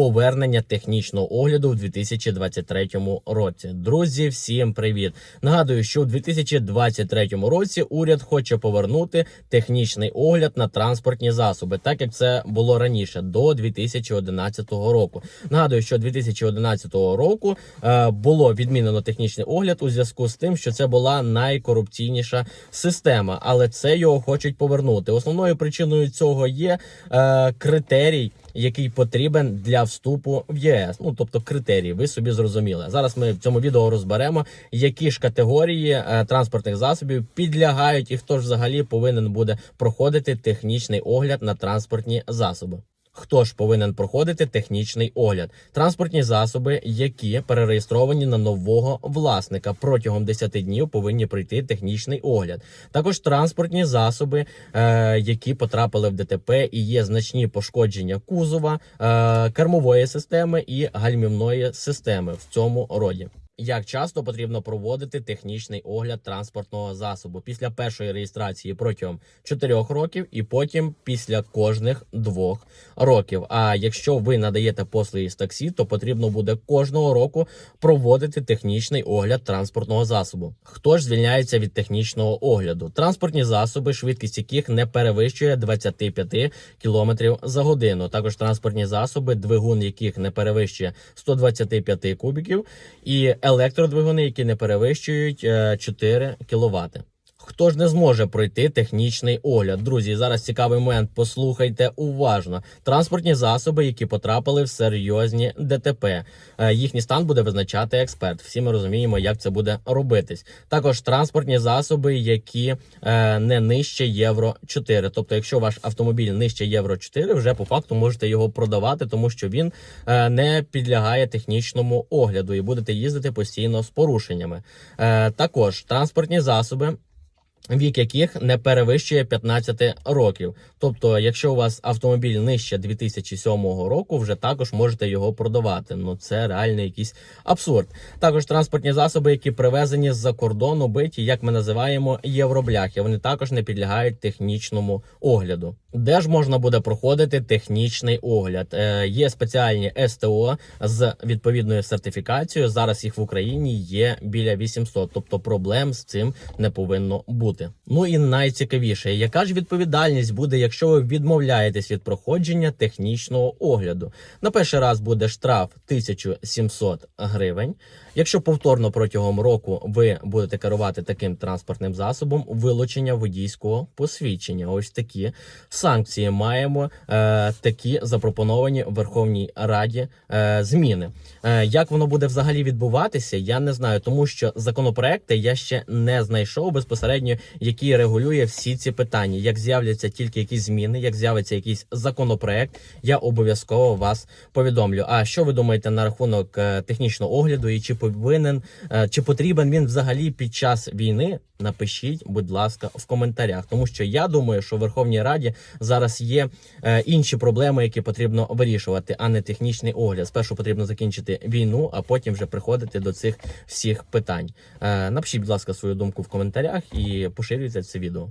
повернення технічного огляду в 2023 році. Друзі, всім привіт! Нагадую, що у 2023 році уряд хоче повернути технічний огляд на транспортні засоби, так як це було раніше до 2011 року. Нагадую, що 2011 року е, було відмінено технічний огляд у зв'язку з тим, що це була найкорупційніша система, але це його хочуть повернути. Основною причиною цього є е, критерій. Який потрібен для вступу в ЄС, ну тобто критерії, ви собі зрозуміли. Зараз ми в цьому відео розберемо, які ж категорії е, транспортних засобів підлягають і хто ж взагалі повинен буде проходити технічний огляд на транспортні засоби. Хто ж повинен проходити технічний огляд? Транспортні засоби, які перереєстровані на нового власника протягом 10 днів повинні пройти технічний огляд. Також транспортні засоби, е, які потрапили в ДТП і є значні пошкодження кузова, е, кермової системи і гальмівної системи в цьому роді. Як часто потрібно проводити технічний огляд транспортного засобу після першої реєстрації протягом 4 років, і потім після кожних двох років. А якщо ви надаєте послуги з таксі, то потрібно буде кожного року проводити технічний огляд транспортного засобу. Хто ж звільняється від технічного огляду? Транспортні засоби, швидкість яких не перевищує 25 км за годину. Також транспортні засоби, двигун яких не перевищує 125 кубіків, і електродвигуни, які не перевищують е, 4 кВт. Хто ж не зможе пройти технічний огляд? Друзі, зараз цікавий момент. Послухайте уважно. Транспортні засоби, які потрапили в серйозні ДТП. Е, Їхній стан буде визначати експерт. Всі ми розуміємо, як це буде робитись. Також транспортні засоби, які е, не нижче євро 4. Тобто, якщо ваш автомобіль нижче євро 4, вже по факту можете його продавати, тому що він е, не підлягає технічному огляду і будете їздити постійно з порушеннями. Також транспортні засоби вік яких не перевищує 15 років. Тобто, якщо у вас автомобіль нижче 2007 року, вже також можете його продавати. Ну це реально якийсь абсурд. Також транспортні засоби, які привезені з-за кордону, биті, як ми називаємо євробляхи. Вони також не підлягають технічному огляду. Де ж можна буде проходити технічний огляд? Е, є спеціальні СТО з відповідною сертифікацією. Зараз їх в Україні є біля 800, тобто проблем з цим не повинно бути. Ну і найцікавіше, яка ж відповідальність буде, якщо ви відмовляєтесь від проходження технічного огляду? На перший раз буде штраф 1700 гривень. Якщо повторно протягом року ви будете керувати таким транспортним засобом, вилучення водійського посвідчення. Ось такі санкції маємо е, такі запропоновані Верховній Раді е, зміни. Е, як воно буде взагалі відбуватися, я не знаю, тому що законопроекти я ще не знайшов безпосередньо, які регулює всі ці питання. Як з'являться тільки якісь зміни, як з'явиться якийсь законопроект, я обов'язково вас повідомлю. А що ви думаєте на рахунок е, технічного огляду і чи повинен е, чи потрібен він взагалі під час війни? Напишіть, будь ласка, в коментарях, тому що я думаю, що в Верховній Раді зараз є е, інші проблеми, які потрібно вирішувати, а не технічний огляд. Спершу потрібно закінчити війну, а потім вже приходити до цих всіх питань. Е, напишіть, будь ласка, свою думку в коментарях і поширюйте це відео.